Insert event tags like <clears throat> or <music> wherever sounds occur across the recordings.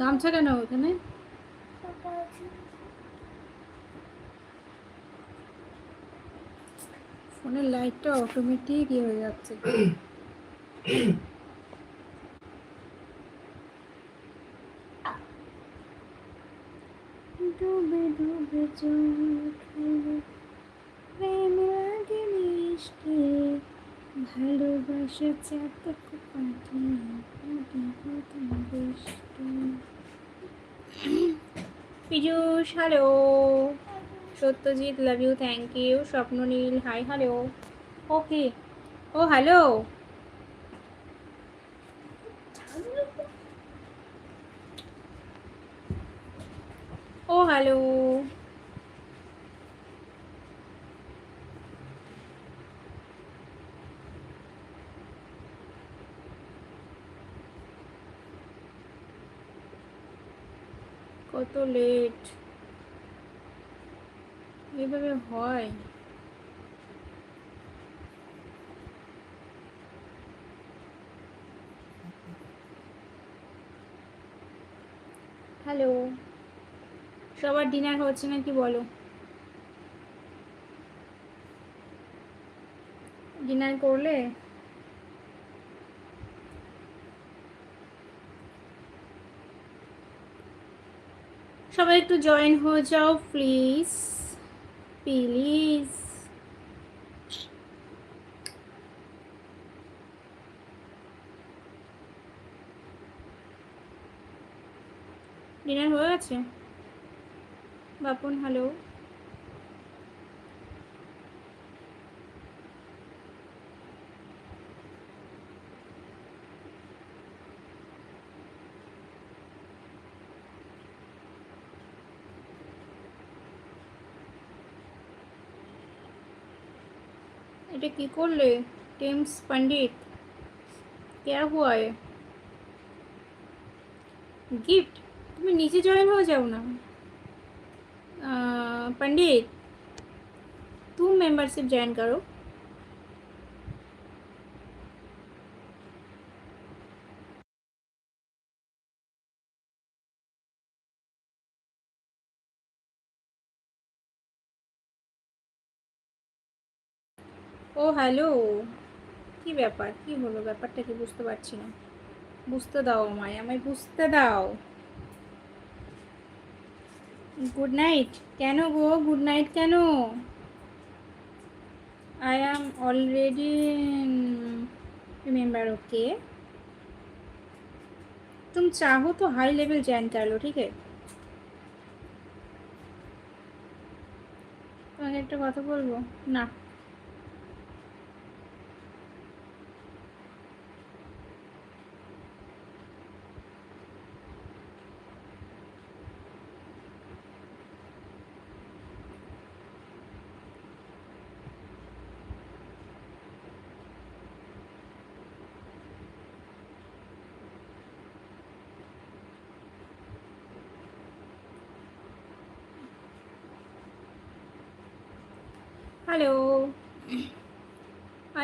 গামছা কেন ওখানে ফোনের লাইটটা অটোমেটিক ইয়ে হয়ে যাচ্ছে। ডুবে ডুবে চোখে। ভালোবাসা চাতক পাখি Piyush hello Satyajit love you thank you Swapnaneel hi hello okay O hello O hello কত লেট এভাবে হয়। হ্যালো সবার ডিনার হচ্ছে নাকি বলো? ডিনার করলে? সবাই একটু জয়েন হয়ে যাও প্লিজ প্লিজ ডিনার হয়ে গেছে? বাপন হ্যালো এটা কি করলে টেমস पंडित क्या हुआ है गिफ्ट তুমি নিচে জয়েন হয়ে যাও না আহ, पंडित तुम मेंबरशिप ज्वाइन करो হ্যালো কি ব্যাপার কি হলো ব্যাপারটা কি বুঝতে পারছি না বুঝতে দাও আমায় আমায় বুঝতে দাও গুড নাইট কেন গো গুড নাইট কেন I am already remember okay तुम चाहो तो हाई लेवल ज्वाइन कर लो ठीक है তোমাকে একটা কথা বলবো না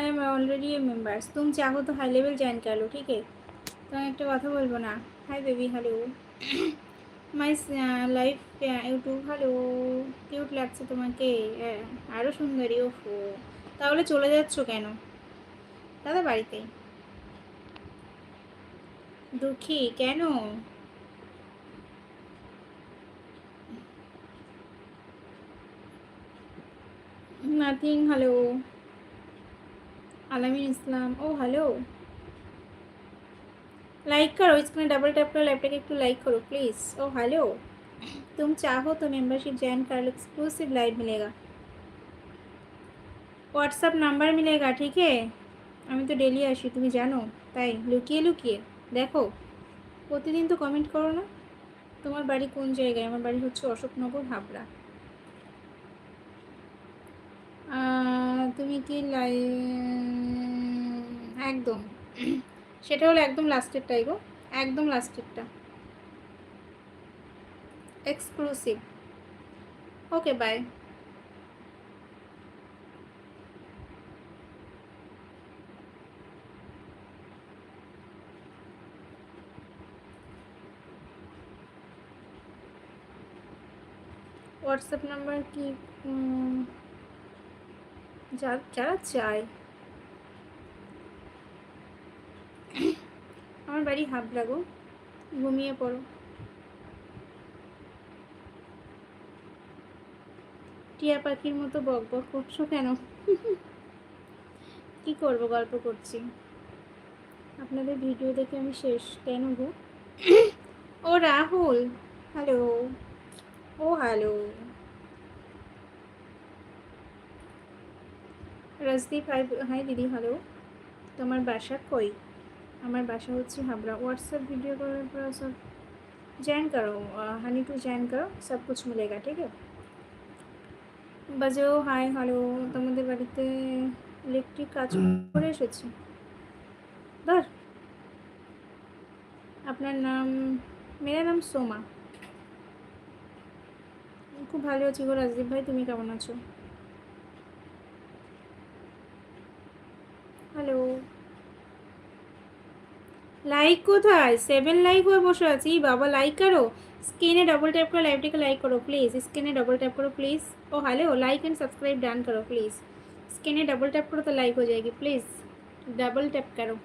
I am already a members तुम चाहो तो हाई लेवल ज्वाइन कर लो ठीक है তোমাকে একটা কথা বলবো না hi baby hello my life YouTube hello cute লাগছে তোমাকে আহ, আরও সুন্দরী ওফো তাহলে চলে যাচ্ছ কেন দাদা বাড়িতেই দুঃখী কেন নাথিং হ্যালো আলামিন ইসলাম ও হ্যালো लाइक करो इसमें डबल टैप कर लैपटॉप एक लाइक करो प्लीज़ ओ हेलो तुम चाहो तो मेंबरशिप ज्वाइन कर लो एक्सक्लूसिव लाइव मिलेगा হোয়াটসঅ্যাপ নাম্বার মিলেগা ঠিক है আমি তো ডেলি আসি তুমি জানো তাই লুকিয়ে লুকিয়ে দেখো প্রতিদিন তো কমেন্ট করো না তোমার বাড়ি কোন জায়গায় আমার বাড়ি হচ্ছে অশোকনগর হাবড়া আহ, তুমি কি লাই একদম। সেটা হলো একদম লাস্টেরটাই গো, একদম লাস্টেরটা। Exclusive okay bye WhatsApp number কি? যারা চায়। আমার বাড়ি হাবলা গো ঘুমিয়ে পড়ো। টিয়া পাখির মতো বক বক করছ কেন? <laughs> কি করব, গল্প করছি। আপনাদের ভিডিও দেখে আমি শেষ, কেন গো? <coughs> ও রাহুল, হ্যালো। ও হ্যালো। রাজদীপ হাই দিদি, হ্যালো। তোমার বাসা কই? আমার বাসা হচ্ছে हावड़ा व्हाट्सएप वीडियो कॉल पर सब ज्वाइन करो हनी टू ज्वाइन करो सब कुछ मिलेगा ठीक है বাজেও হাই হ্যালো তোমাদের বাড়িতে ইলেকট্রিক কাজ করে এসেছি ধর আপনার নাম মেরা নাম সোমা খুব ভালো আছি গো রাজদীপ ভাই তুমি কেমন আছো হ্যালো লাইক কোথায় সেভেন লাইক হয়ে বসে আছি বাবা লাইক করো স্ক্রিনে डबल टैप करो लाइव को लाइक करो प्लीज़ स्क्रीने डबल टैप करो please oh hello like and subscribe done करो प्लीज़ स्क्रीने डबल टैप करो तो लाइक हो जाएगी प्लीज़ डबल टैप करो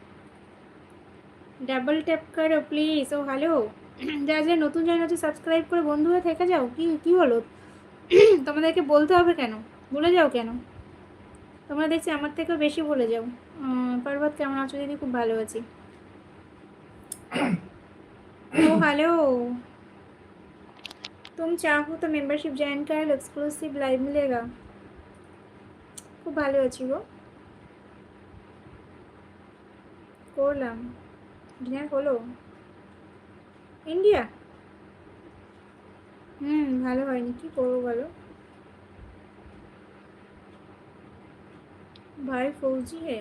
ডাবল ট্যাপ করো প্লিজ ও হ্যালো যা যা নতুন চ্যানেল আছে সাবস্ক্রাইব করে বন্ধু হয়ে থেকে যাও কি কি হলো <clears throat> তোমাদেরকে বলতে হবে কেন ভুলে যাও কেন তোমরা দেখছি আমার থেকেও বেশি ভুলে যাও উম, পর্বত কেমন আছো দিদি খুব ভালো আছি ओ हेलो तुम चाहो तो मेंबरशिप ज्वाइन कर लो एक्सक्लूसिव लाइव मिलेगा খুব ভালো আছি গো করলাম ডিনার হলো ইন্ডিয়া হুম ভালো হয়নি কি করবো বলো ভাই ফৌজি হে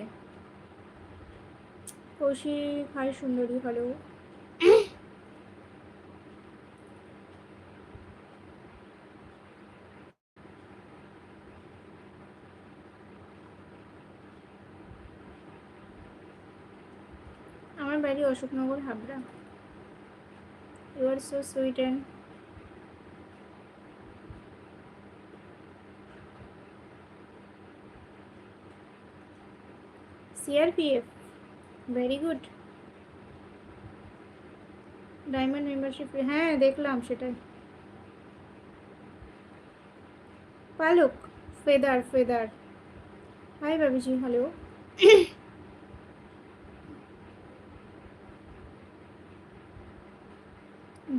কৌশিক হাই সুন্দরী হ্যালো আমার বাড়ি Ashoknagar, Habra. You are so sweet and CRPF very good diamond membership হ্যাঁ দেখলাম সেটাই। পালক ফেদার ফেদার হাই বাবিজি হ্যালো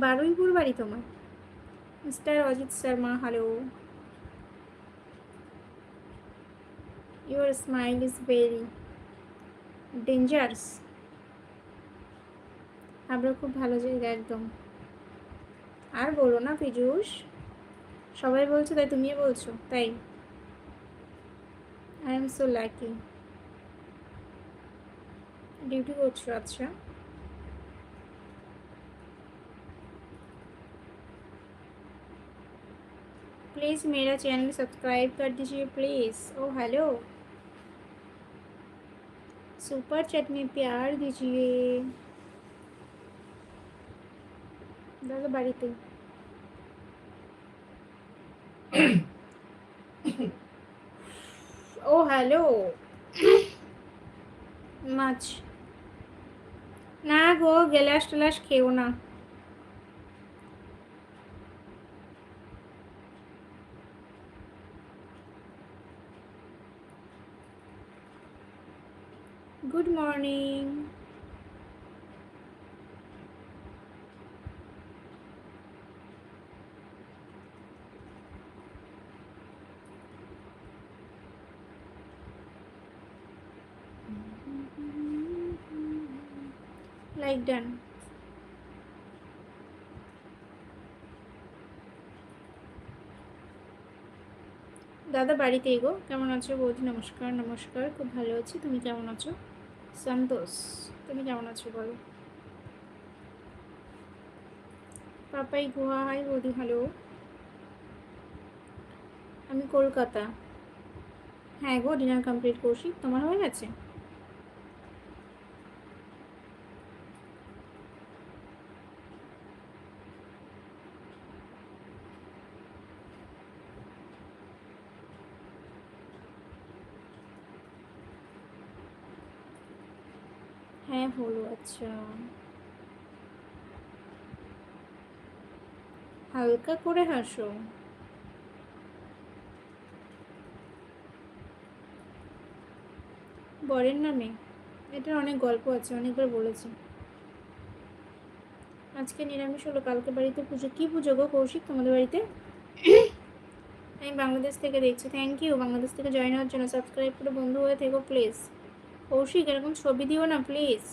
বারুইপুর বাড়ি তোমার? Mister Ajit Sharma hello your smile is very dangerous আমরা খুব ভালো জায়গা একদম। আর বলো না পীযুষ। সবাই বলছো, তাই তুমিও বলছো, তাই? I am so lucky duty করছ আচ্ছা। प्लीज़ मेरा चैनल सब्सक्राइब कर दीजिए please O hello super chat में प्यार दीजिए दादा বাড়িতে ও হ্যালো মাছ না গো গ্যালাস টেলাস খেও না গুড মর্নিং লাইক ডান দাদা বাড়িতেই গো কেমন আছো বৌদি? নমস্কার নমস্কার। খুব ভালো আছি। তুমি কেমন আছো? সন্তোষ তুমি কেমন আছো বলো? পাপাই গুহা, হাই বৌদি হ্যালো আমি কলকাতা। হ্যাঁ গো ডিনার কমপ্লিট করছি। তোমার হয়ে গেছে? হ্যাঁ হলো আচ্ছা হালকা করে হাসো। বরের নামে? এটার অনেক গল্প আছে, অনেকবার বলেছি। আজকে নিরামিষ হলো, কালকে বাড়িতে পুজো। কি পুজো গো কৌশিক, তোমাদের বাড়িতে? আমি বাংলাদেশ থেকে দেখছি। থ্যাংক ইউ বাংলাদেশ থেকে জয়েন হওয়ার জন্য সাবস্ক্রাইব করে, বন্ধু হয়ে থেকো প্লিজ কৌশিক, এরকম ছবি দিও না প্লিজ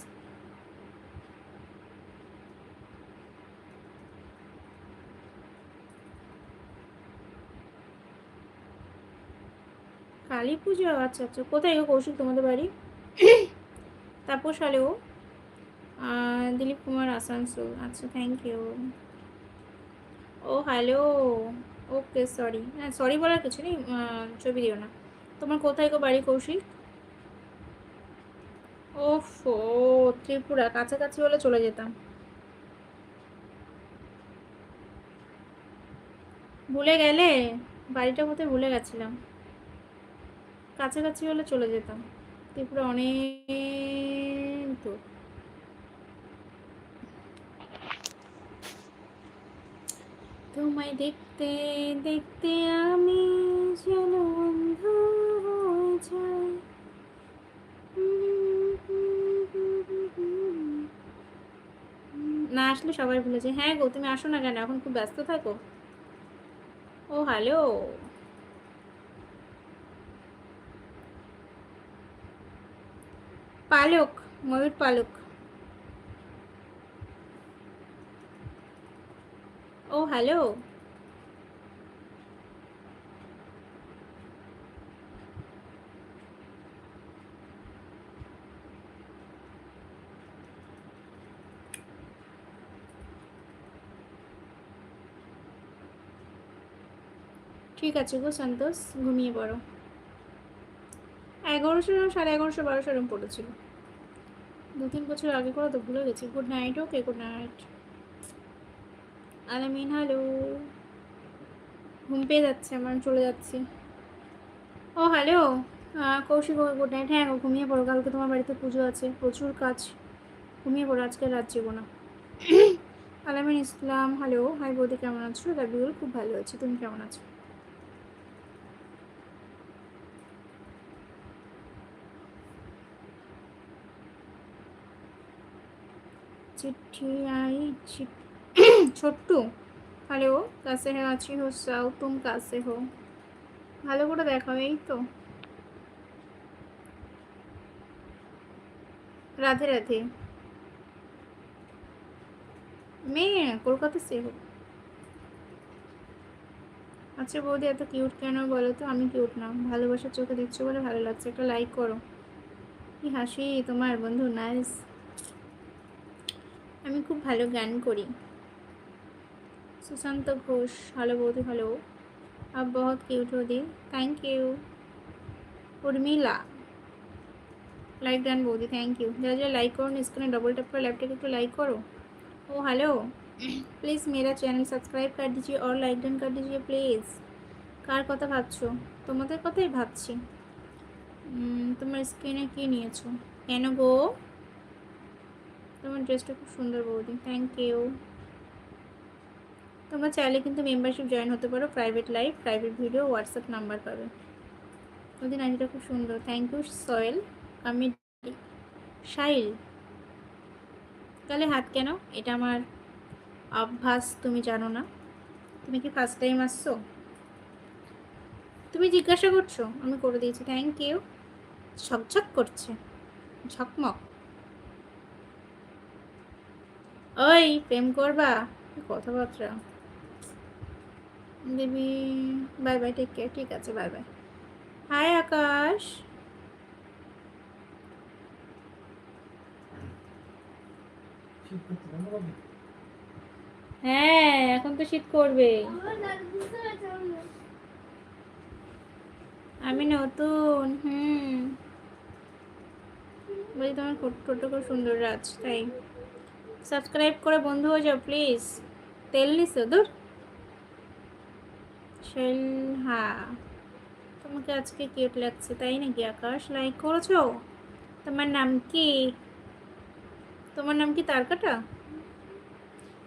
কালী পুজো আচ্ছা আচ্ছা কোথায় গো কৌশিক তোমাদের বাড়ি? তাপস ও দিলীপ কুমার, আসানসোল আচ্ছা থ্যাংক ইউ ও, হ্যালো ওকে সরি হ্যাঁ সরি বলার কিছু নেই ছবি দিও না। তোমার কোথায় গো বাড়ি কৌশিক? ওফ, ত্রিপুরা, কাছাকাছি হলে চলে যেতাম। ভুলে গেলে? বাড়িটা কোথায় ভুলে গেছিলাম। কাছাকাছি হলে চলে যেতাম। ত্রিপুরা অনেক দূর। তোমায় দেখতে দেখতে আমি যেন হয়ে যাই। না আসলে সবাই ভুলেছে হ্যাঁ গো, তুমি আসো না কেন? এখন খুব ব্যস্ত থাকো। ও, হ্যালো। পালক, ময়ূর পালক। ও, হ্যালো। ঠিক আছে গো সন্তোষ ঘুমিয়ে পড়ো। এগারোশো সাড়ে এগারোশো বারোশো এরকম পড়েছিল। দু তিন বছর আগে করে তো ভুলে গেছি। Good night okay good night Alamin hello ঘুম পেয়ে যাচ্ছে আমার চলে যাচ্ছি। ও হ্যালো কৌশিক গুড নাইট হ্যাঁ ঘুমিয়ে পড়ো। কালকে তোমার বাড়িতে পুজো আছে, প্রচুর কাজ। ঘুমিয়ে পড়ো, আজকে রাত যাব না। আলামিন ইসলাম হ্যালো হাই বৌদি, কেমন আছো? রাবিউল খুব ভালো আছি। তুমি কেমন আছো? चिट्ठी आई चिट ছোট্টু হ্যালো কাছে হে আছি হো সাউ তুম কাছে হো ভালো করে দেখাও এই তো রাধে রাধে মেয়ে কলকাতা সে হো আচ্ছা বৌদি এত কিউট কেন বলো তো আমি কিউট না ভালোবাসার চোখে দেখছো বলে ভালো লাগছে একটা লাইক করো কি হাসি তোমার বন্ধু নাইস আমি খুব ভালো গান করি সুশান্ত ঘোষ হ্যালো বৌদি হ্যালো आप बहुत क्यूट हो दी thank you Urmila like done বৌদি থ্যাংক ইউ যারা যারা লাইক করো স্ক্রিনে ডবল टैप कर लैपटॉप একটু লাইক করো ओ हेलो प्लीज़ मेरा चैनल सब्सक्राइब कर दीजिए और लाइक डन कर दीजिए प्लीज़ কার কথা ভাবছো তোমাদের কথাই ভাবছি উম, তোমার স্ক্রিনে কি নিয়েছো কেন গো তোমার ড্রেসটা খুব সুন্দর, বৌদি। থ্যাংক ইউ তোমরা চাইলে কিন্তু মেম্বারশিপ জয়েন হতে পারো private live private video WhatsApp number পাবে। ওদের নাইটিটা খুব সুন্দর। থ্যাংক ইউ সয়েল আমি সাইল তাহলে হাত কেন? এটা আমার অভ্যাস, তুমি জানো না। তুমি কি ফার্স্ট টাইম আসছো? তুমি জিজ্ঞাসা করছ, আমি করে দিয়েছি। থ্যাংক ইউ ঝকঝক করছে। ঝকমক। ওই, প্রেম করবা? কথাবার্তা। Debi bye bye take care ঠিক আছে বাই বাই হাই আকাশ। হ্যাঁ এখন তো শীত করবে। আমি নতুন, হুম। বলছি তোমার ফটো খুব সুন্দর রাজ, তাই। সাবস্ক্রাইব করে বন্ধু হয়ে যাও প্লিজ তেল নিছো দূর? হ্যাঁ তোমাকে আজকে কিউট লাগছে, তাই নাকি আকাশ? লাইক করেছ? তোমার নাম কি? তোমার নাম কি তারকাটা?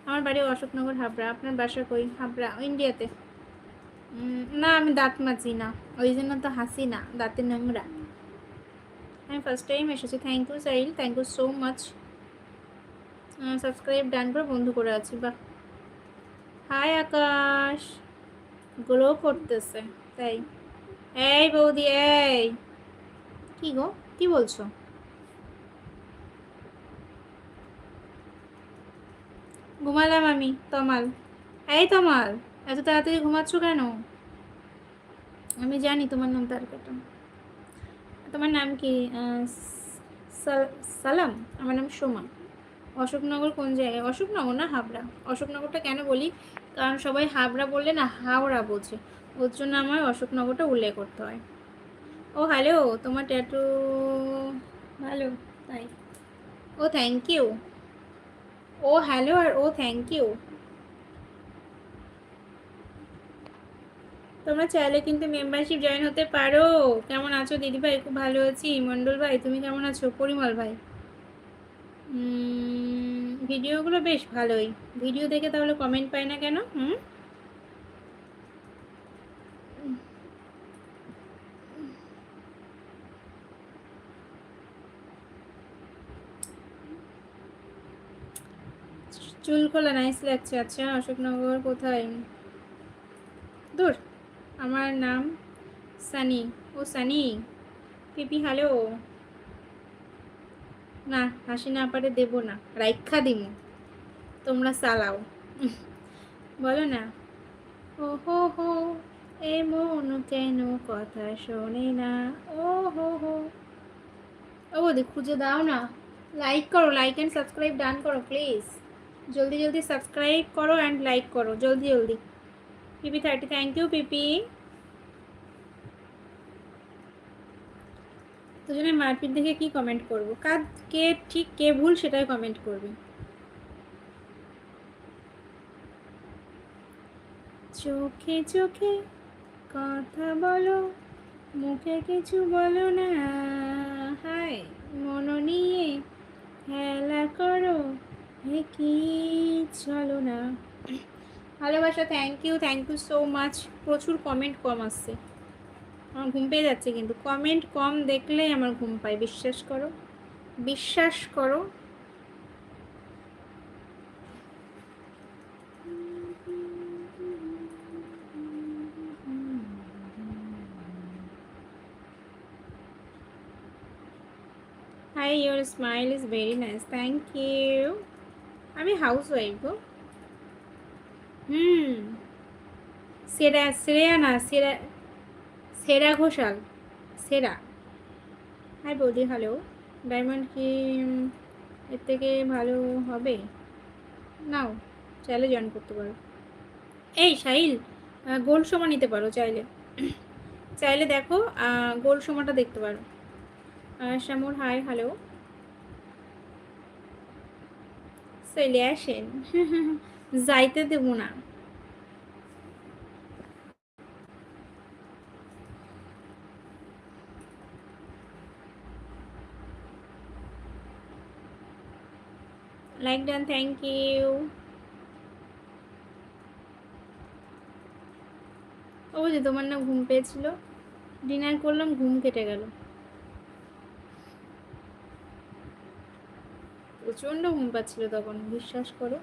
আমার বাড়ি অশোকনগর, হাবড়া। আপনার বাসা কই? হাবড়া ইন্ডিয়াতে। না, আমি দাঁত মাজি না। ওই জন্য তো হাসি না, দাঁতে নোংরা। আমি ফার্স্ট টাইম এসেছি। Thank you Sail thank you so much subscribe done করে বন্ধু করে আছি, বাহ। হাই আকাশ। গ্লো করতেছে, তাই। এই বৌদি, এই। কি গো? কি বলছো? ঘুমালাম আমি, তমাল। এই তমাল, এত তাড়াতাড়ি ঘুমাচ্ছ কেন? আমি জানি তোমার নাম তারকাটা তোমার নাম কি? সালাম, আমার নাম সোমা। অশোকনগর কোন জায়গায়? অশোকনগর না হাবড়া? অশোকনগরটা কেন বলি? কারণ সবাই হাবড়া বললে না হাওড়া বোঝে। ওর জন্য আমার অশোকনগরটা উল্লেখ করতে হয়। ও হ্যালো তোমার ট্যাটু ভালো, তাই। ও থ্যাংক ইউ ও হ্যালো আর ও থ্যাংক ইউ তোমরা চাইলে কিন্তু মেম্বারশিপ জয়েন হতে পারো। কেমন আছো দিদি ভাই খুব ভালো আছি। মন্ডল ভাই, তুমি কেমন আছো? পরিমল ভাই। ভিডিওগুলো বেশ ভালোই। ভিডিও দেখে তাহলে কমেন্ট পাই না কেন? হুম? চুল খোলা নাইস লাগছে। আচ্ছা অশোকনগর কোথায়? দূর। আমার নাম সানি। ও সানি, পিপি হ্যালো না, হাসি না পারে দেবো না। রাইখা দিমু। তোমরা চালাও। বলো না? ও হো হো এ মন কেন কথা শোনে না? ও হো। হো ও বৌদি, খুঁজে দাও না। লাইক করো লাইক অ্যান্ড সাবস্ক্রাইব ডান করো প্লিজ জলদি জলদি সাবস্ক্রাইব করো অ্যান্ড লাইক করো। জলদি জলদি। PP thirty thank you PP দুজনে মারপিট দেখে কি কমেন্ট করব? কার কে ঠিক কে ভুল সেটাই কমেন্ট করবে। চোখে চোখে কথা বলো, মুখে কিছু বলো না। হায় মন নিয়ে খেলা করো, হে কি চলো না ভালোবাসা thank you thank you so much প্রচুর কমেন্ট কম আসছে। আমার ঘুম পেয়ে যাচ্ছে কিন্তু কমেন্ট কম দেখলেই আমার ঘুম পায়, বিশ্বাস করো। বিশ্বাস করো। Hi your smile is very nice thank you আমি হাউস ওয়াইফ গো। হুম। সেরা শ্রেয়া না সেরা সেরা ঘোষাল। সেরা। হাই বৌদি হ্যালো ডায়মন্ড কি এর থেকে ভালো হবে? নাও, চাইলে জয়েন করতে পারো। এই সাহিল গোল সোমা নিতে পারো চাইলে। চাইলে দেখো গোল সোমাটা দেখতে পারো। শ্যামর, হাই, হ্যালো। চলে আসেন। যাইতে দেবো না। লাইক ডান থ্যাংক ইউ ও বুঝি তোমার না ঘুম পেয়েছিল। ডিনার করলাম, ঘুম কেটে গেল। প্রচণ্ড ঘুম পাচ্ছিল তখন, বিশ্বাস করো।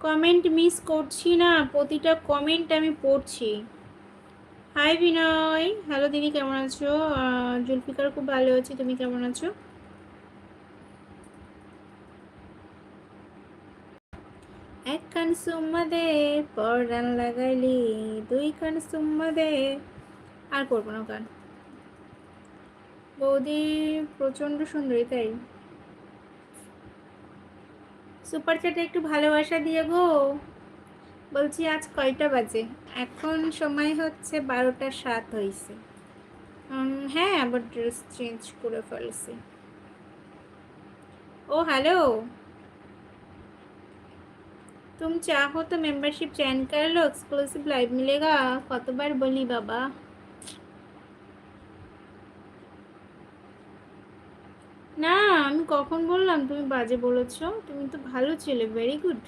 কমেন্ট মিস করছি না, প্রতিটা কমেন্ট আমি পড়ছি। হাই বিনয় হ্যালো দিদি কেমন আছো? জুলফিকার খুব ভালো আছি। তুমি কেমন আছো? এক কান সুম্মা দে পরডান লাগাইলি। দুই কান সুম্মা দে। আর করব না গান। বৌদি প্রচণ্ড সুন্দরী, তাই? সুপার চ্যাটে একটু ভালোবাসা দিয়ে গো। বলছি আজ কয়টা বাজে এখন সময় হচ্ছে বারোটা সাত হয়েছে উম, হ্যাঁ আবার ড্রেস চেঞ্জ করে ফেলছি ओ हेलो तुम चाहो तो मेंबरशिप चैन कर लो एक्सक्लूसिव लाइव मिलेगा কতবার বলি বাবা না আমি কখন বললাম তুমি বাজে বলেছ তুমি তো ভালো ছেলে ভেরি গুড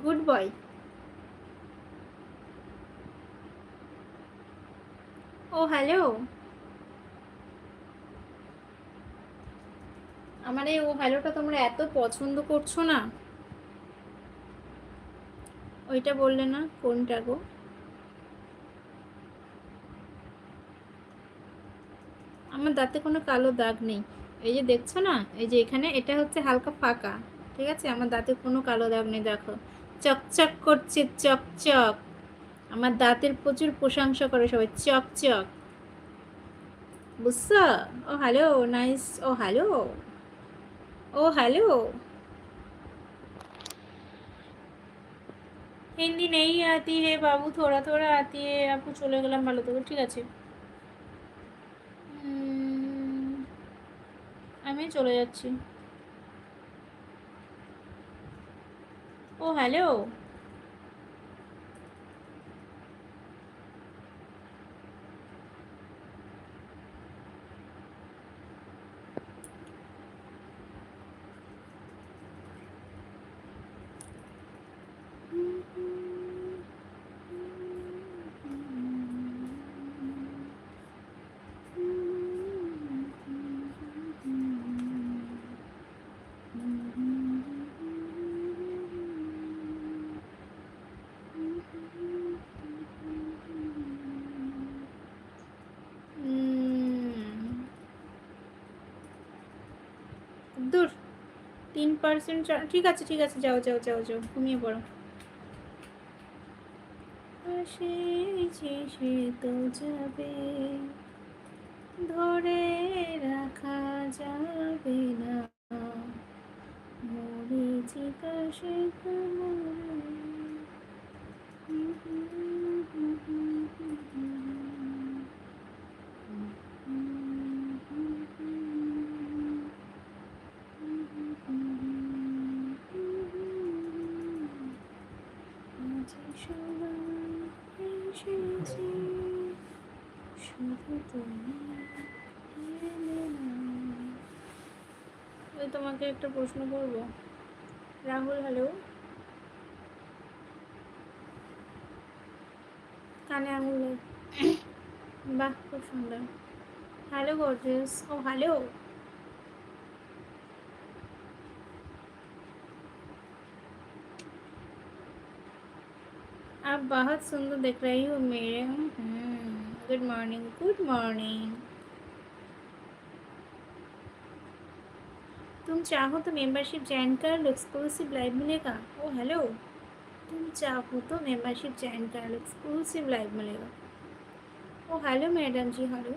গুড বয়। ও, হ্যালো। আমার এই ও হ্যালোটা তোমরা এত পছন্দ করছ না। ওইটা বললে না, কোনটা গো? আমার দাঁতে কোনো কালো দাগ নেই। এই যে দেখছ না, এই যে এখানে, এটা হচ্ছে হালকা ফাঁকা, ঠিক আছে? আমার দাঁতে কোনো কালো দাগ নেই, দেখো। চকচক করছে, চকচক। আমার দাঁতের প্রচুর প্রশংসা করে সবাই, চকচক। বুঝছ? ও হ্যালো নাইস ও হ্যালো ও হ্যালো হিন্দি নেই আতি হে বাবু, থোড়া থোড়া আতি হে। আপু, চলে গেলাম ভালো থেকে, ঠিক আছে। আমি চলে যাচ্ছি। ও হ্যালো উম, দূর তিন পার্সেন্ট ঠিক আছে ঠিক আছে, যাও যাও যাও যাও, ঘুমিয়ে পড়ো। সে সে তো যাবে, ধরে রাখা যাবে না। সে তো এসেছি তোমাকে একটা প্রশ্ন করবো রাহুল হ্যালো কানে আঙুল নেই। বাহ খুব সুন্দর হ্যালো গর্জেস ও হ্যালো आप बहुत सुंदर दिख रही हो मेरे गुड मॉर्निंग गुड मॉर्निंग तुम चाहो तो मेंबरशिप ज्वाइन कर लो एक्सक्लूसिव लाइव मिलेगा ओ हेलो तुम चाहो तो मेंबरशिप ज्वाइन कर लो एक्सक्लूसिव लाइव मिलेगा ও হ্যালো ম্যাডাম জি হ্যালো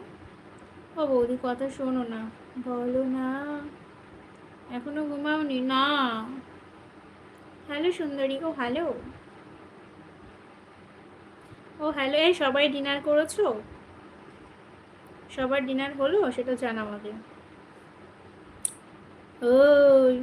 ও বৌদি কথা শোনো না বলো না এখনো ঘুমাওনি না হ্যালো সুন্দরী ও হ্যালো ও হ্যালো এই সবাই ডিনার করেছো সবার ডিনার হলো সেটা জানা আমাকে ওই